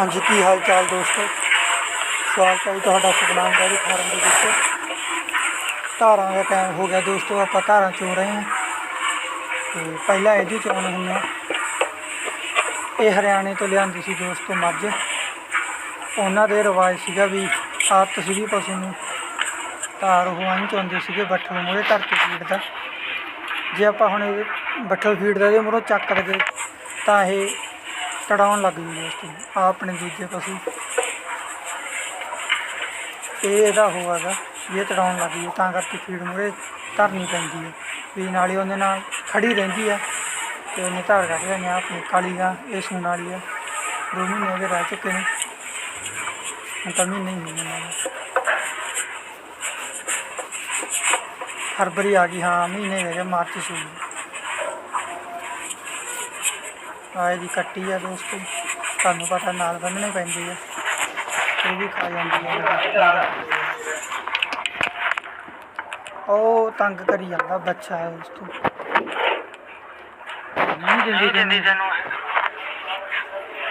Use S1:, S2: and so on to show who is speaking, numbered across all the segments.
S1: ਹਾਂਜੀ, ਕੀ ਹਾਲ ਚਾਲ ਦੋਸਤੋ? ਸਵਾਗਤ ਹੈ ਜੀ ਤੁਹਾਡਾ ਸੁਖਨਾਮ ਡੈਰੀ ਫਾਰਮ ਦੇ ਵਿੱਚ। ਧਾਰਾਂ ਦਾ ਟਾਈਮ ਹੋ ਗਿਆ ਦੋਸਤੋ, ਆਪਾਂ ਧਾਰਾਂ ਚੋ ਰਹੇ ਹਾਂ। ਤੇ ਪਹਿਲਾਂ ਇਹਦੀ ਚੋਣ ਹੁੰਦੇ ਇਹ ਹਰਿਆਣੇ ਤੋਂ ਲਿਆਂਦੀ ਸੀ ਦੋਸਤੋ ਮੱਝ। ਉਹਨਾਂ ਦੇ ਰਿਵਾਜ ਸੀਗਾ ਵੀ ਆਦਤ ਸੀਗੀ ਪਸ਼ੂ ਨੂੰ। ਧਾਰ ਉਹ ਆਈ ਚਾਹੁੰਦੇ ਸੀਗੇ ਬੱਠਲ ਮੂਹਰੇ ਧਰ ਕੇ ਫੀਡ ਦਾ। ਜੇ ਆਪਾਂ ਹੁਣ ਇਹ ਬੱਠਲ ਫੀਡ ਦਾ ਇਹਦੇ ਮੂਹਰੋਂ ਚੱਕ ਲਗੇ ਤਾਂ ਇਹ ਤੜਾਉਣ ਲੱਗ ਗਈ ਦੋਸਤੋ ਆਹ ਆਪਣੇ ਦੂਜੇ ਪਸ਼ੂ। ਇਹ ਇਹਦਾ ਹੋਵਾਗਾ ਇਹ ਤੜਾਉਣ ਲੱਗ ਗਈ, ਤਾਂ ਕਰਕੇ ਫੀਡ ਮੂਹਰੇ ਧਰਨੀ ਪੈਂਦੀ ਹੈ। ਵੀ ਨਾਲੇ ਉਹਦੇ ਨਾਲ ਖੜੀ ਰਹਿੰਦੀ ਆ ਤੇ ਉਹਨੇ ਧਾਰ ਕੱਢ ਲੈਣੀ ਆ ਆਪਣੀ ਕਾਲੀ ਗਾਂ ਇਹ ਸੂਣ ਵਾਲੀ ਆ ਦੋ ਮਹੀਨੇ ਉਹਦੇ ਰਹਿ ਚੁੱਕੇ ਨੇ। ਹੁਣ ਤਾਂ ਮਹੀਨੇ ਹੀ ਹੋਏ ਨੇ ਫਰਵਰੀ ਆ ਗਈ, ਹਾਂ, ਮਹੀਨੇ ਰਹਿ ਗਏ, ਮਾਰਚ ਸੂਈ ਆਏ ਦੀ ਕੱਟੀ ਆ ਦੋਸਤੋ। ਤੁਹਾਨੂੰ ਪਤਾ ਨਾਲ ਬੰਨਣੇ ਪੈਂਦੇ ਆ। ਇਹ ਵੀ ਖਾ ਜਾਂਦੀ ਆ। ਉਹ ਤੰਗ ਕਰੀ ਜਾਂਦਾ ਬੱਚਾ ਹੈ ਦੋਸਤੋ ਨਹੀਂ ਦਿੰਦੀ
S2: ਦਿੰਦੀ ਤੈਨੂੰ।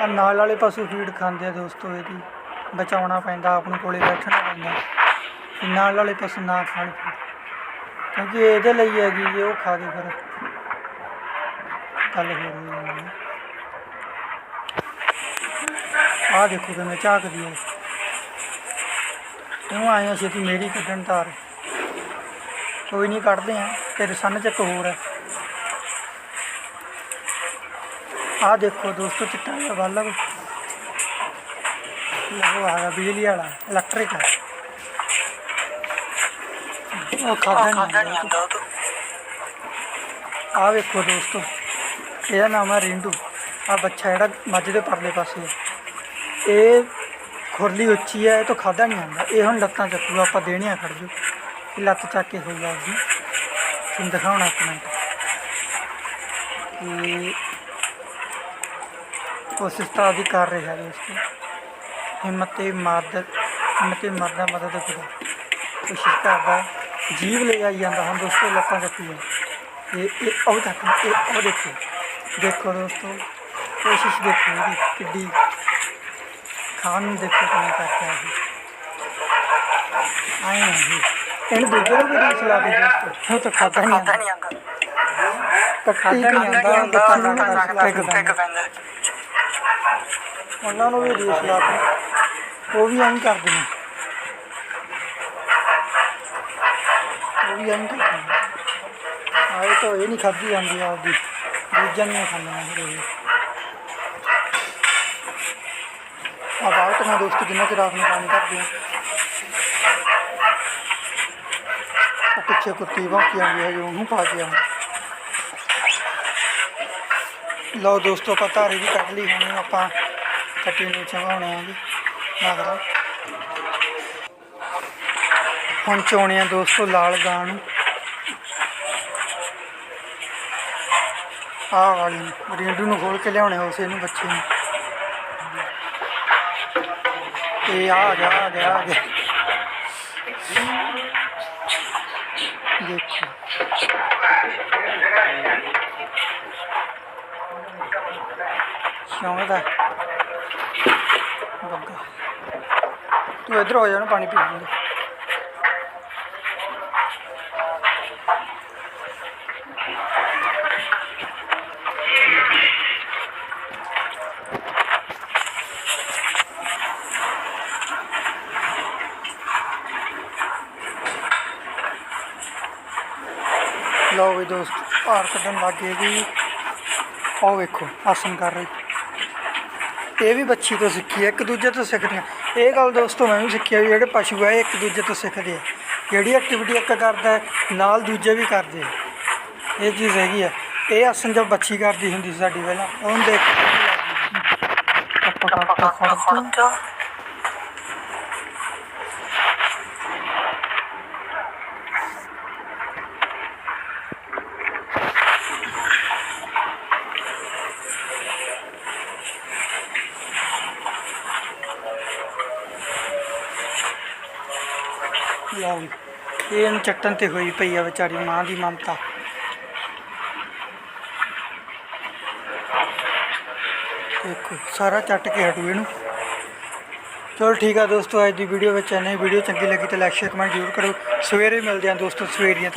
S1: ਆ ਨਾਲ ਵਾਲੇ ਪਸ਼ੂ ਫੀਡ ਖਾਂਦੇ ਆ ਦੋਸਤੋ ਇਹਦੀ ਬਚਾਉਣਾ ਪੈਂਦਾ ਆਪਣੇ ਕੋਲੇ ਬੈਠਣਾ ਪੈਂਦਾ। ਨਾਲ ਵਾਲੇ ਪਸ਼ੂ ਨਾ ਖਾਣ। ਕਿਉਂਕਿ ਇਹ ਇਹਦੇ ਲਈ ਹੈਗੀ ਜੇ ਉਹ ਖਾ ਕੇ ਫਿਰ ਗੱਲ ਹੋ ਰਹੀ ਹੈ ਆ ਦੇਖੋ ਕਿਵੇਂ ਝਾਕਦੀ ਹੈ ਕਿਉਂ ਆਏ ਆ ਛੇਤੀ ਮੇਰੀ ਕੱਢਣ ਤਾਰ ਕੋਈ ਨਹੀਂ ਕੱਢਦੇ ਆ ਤੇਰੇ ਸੰਨ ਚ ਇੱਕ ਹੋਰ ਹੈ ਆ ਦੇਖੋ ਦੋਸਤੋ ਚਿੱਟਾ ਜਿਹਾ ਬੱਲਬ ਉਹ ਆ ਗਿਆ ਬਿਜਲੀ ਵਾਲਾ ਇਲੈਕਟ੍ਰਿਕ ਹੈ ਉਹ ਖਾਦਾ
S2: ਖਾਦਾ
S1: ਨਹੀਂ
S2: ਨਹੀਂ ਆਉਂਦਾ ਉਹ ਤੋਂ
S1: ਆ ਵੇਖੋ ਦੋਸਤੋ ਇਹਦਾ ਨਾਮ ਹੈ ਰਿੰਡੂ ਆ ਬੱਚਾ ਜਿਹੜਾ ਮੱਝ ਦੇ ਪਰਲੇ ਪਾਸੇ ਹੈ ਇਹ ਖੁਰਲੀ ਉੱਚੀ ਹੈ, ਇਹ ਤੋਂ ਖਾਦਾ ਨਹੀਂ ਆਉਂਦਾ ਇਹ ਹੁਣ ਲੱਤਾਂ ਚੱਕੂਗਾ ਆਪਾਂ ਦੇਣੀਆਂ ਖੜ ਜੋ ਇਹ ਲੱਤ ਚੱਕ ਕੇ ਹੋਈ ਆ ਜੀ ਤੁਹਾਨੂੰ ਦਿਖਾਉਣਾ ਇੱਕ ਮਿੰਟ। ਕਿ ਕੋਸ਼ਿਸ਼ ਤਾਂ ਆਦੀ ਕਰ ਰਿਹਾ ਦੋਸਤੋ ਹਿੰਮਤ ਤੇ ਮਦਦ ਹਿੰਮਤ ਤੇ ਮਰਦਾ ਮਦਦ ਕਰਦਾ। ਕੋਸ਼ਿਸ਼ ਕਰਦਾ, ਜੀਵ ਲੈ ਆਈ ਜਾਂਦਾ। ਹੁਣ ਦੋਸਤੋ, ਲੱਤਾਂ ਚੱਕੀ ਹੈ ਇਹ ਇਹ, ਉਹ ਤੱਕ ਇਹ, ਉਹ ਦੇਖੋ। ਦੇਖੋ ਦੋਸਤੋ, ਕੋਸ਼ਿਸ਼ ਦੇਖੋ ਇਹਦੀ ਕਿੱਡੀ ਖਾਣ ਨੂੰ ਦੇਖੋ ਕਿਵੇਂ ਕਰਦਾ ਹੈ ਆਏ ਨਹੀਂ ਇਹਨੂੰ ਦੂਜੇ ਨੂੰ ਵੀ ਰੀਸ ਲਾ ਦੇ ਦੋਸਤੋ ਉਹ ਤਾਂ ਖਾਦਾ ਨਹੀਂ
S2: ਖਾਦਾ
S1: ਆਉਂਦਾ
S2: ਨਹੀਂ ਆਉਂਦਾ।
S1: ਕੱਟੀ ਨਹੀਂ ਆਉਂਦਾ ਬੱਚੇ ਨੂੰ ਵੀ ਰੀਸ ਲਾ ਕੇ
S2: ਟਿਕ
S1: ਦਿੰਦਾ।
S2: ਪੈਂਦਾ।
S1: ਉਹਨਾਂ ਨੂੰ ਵੀ ਰੀਸ ਲਾ ਕੇ। ਉਹ ਵੀ ਐਂ ਕਰਦੇ ਨੇ। ਉਹ ਵੀ ਐਂ ਕਰਦੇ ਨੇ। ਆਏ ਤਾਂ ਇਹ ਨਹੀਂ ਖਾਧੀ ਜਾਂਦੀ ਆਪਦੀ। ਦੂਜਿਆਂ ਨਹੀਂ ਖਾਂਦੀਆਂ ਫਿਰ ਇਹ ਤੋਂ ਮੈਂ ਦੋਸਤ ਜਿੰਨਾ ਚਿਰ ਆਪ ਨੂੰ ਕੰਮ ਕਰਦੇ। ਹਾਂ ਉਹ ਪਿੱਛੇ ਕੁੱਤੀ ਭੌਂਕੀ ਆਉਂਦੀ ਹੈ ਜੋ ਉਹਨੂੰ ਪਾ ਕੇ ਆਉਂਦਾ। ਲਓ ਦੋਸਤੋ, ਆਪਾਂ ਧਾਰੀ ਵੀ ਕੱਢ ਲਈ ਹੁਣ, ਆਪਾਂ ਕੱਟੀ ਨੂੰ ਚੰਗਾਉਣੇ ਜੀ। ਮਗਰ ਹੁਣ ਚੋਣੇ ਆ ਦੋਸਤੋ, ਲਾਲ ਗਾਂ ਨੂੰ ਆਹ ਵਾਲੀ ਨੂੰ ਰੇਂਡੂ ਨੂੰ ਖੋਲ ਕੇ ਲਿਆਉਣੇ ਉਸੇ ਨੂੰ ਬੱਚੇ ਨੂੰ। ਇਹ ਆ ਗਿਆ ਆ ਗਿਆ ਆ ਗਿਆ। ਦੇਖੋ। ਸ਼ੌਂਕ ਦਾ। ਬੱਗਾ। ਤੂੰ ਇੱਧਰ ਹੋ ਜਾ ਨਾ ਪਾਣੀ ਪੀ ਲੈਂਦੇ ਲਓ ਵੀ ਦੋਸਤ, ਭਾਰ ਕੱਢਣ ਲੱਗ ਗਏ ਜੀ। ਆਹ ਵੇਖੋ ਆਸਨ ਕਰ ਰਹੀ। ਇਹ ਵੀ ਬੱਚੀ ਤੋਂ ਸਿੱਖੀ ਹੈ, ਇੱਕ ਦੂਜੇ ਤੋਂ ਸਿੱਖਦੇ ਸਿੱਖਦੀਆਂ ਇਹ ਗੱਲ ਦੋਸਤੋ, ਮੈਂ ਵੀ ਸਿੱਖੀ ਹੈ ਵੀ ਜਿਹੜੇ ਪਸ਼ੂ ਆ, ਇਹ ਇੱਕ ਦੂਜੇ ਤੋਂ ਸਿੱਖਦੇ ਆ। ਜਿਹੜੀ ਐਕਟੀਵਿਟੀ ਇੱਕ ਕਰਦਾ ਨਾਲ ਦੂਜੇ ਵੀ ਕਰਦੇ ਆ। ਇਹ ਚੀਜ਼ ਹੈਗੀ ਆ। ਇਹ ਆਸਨ ਜਦ ਬੱਚੀ ਕਰਦੀ ਹੁੰਦੀ ਸਾਡੀ ਪਹਿਲਾਂ, ਉਹਨੂੰ ਦੇਖ ਕੇ ਵੀ ਲੱਗ ਲਓ ਵੀ। ਇਹ ਇਹਨੂੰ ਚੱਟਣ ਤੇ ਹੋਈ ਪਈ ਆ ਵਿਚਾਰੀ ਮਾਂ ਦੀ ਮਮਤਾ। ਦੇਖੋ, ਸਾਰਾ ਚੱਟ ਕੇ ਹਟੂ ਇਹਨੂੰ। ਚਲੋ ਠੀਕ ਆ ਦੋਸਤੋ, ਅੱਜ ਦੀ ਵੀਡੀਓ ਵਿੱਚ ਇੰਨੀ ਵੀਡੀਓ ਚੰਗੀ ਲੱਗੀ ਤਾਂ ਲਾਈਕ ਸ਼ੇਅਰ ਕਮੈਂਟ ਜ਼ਰੂਰ ਕਰੋ। ਸਵੇਰੇ ਮਿਲਦੇ ਹਾਂ ਦੋਸਤੋ, ਸਵੇਰੀਆਂ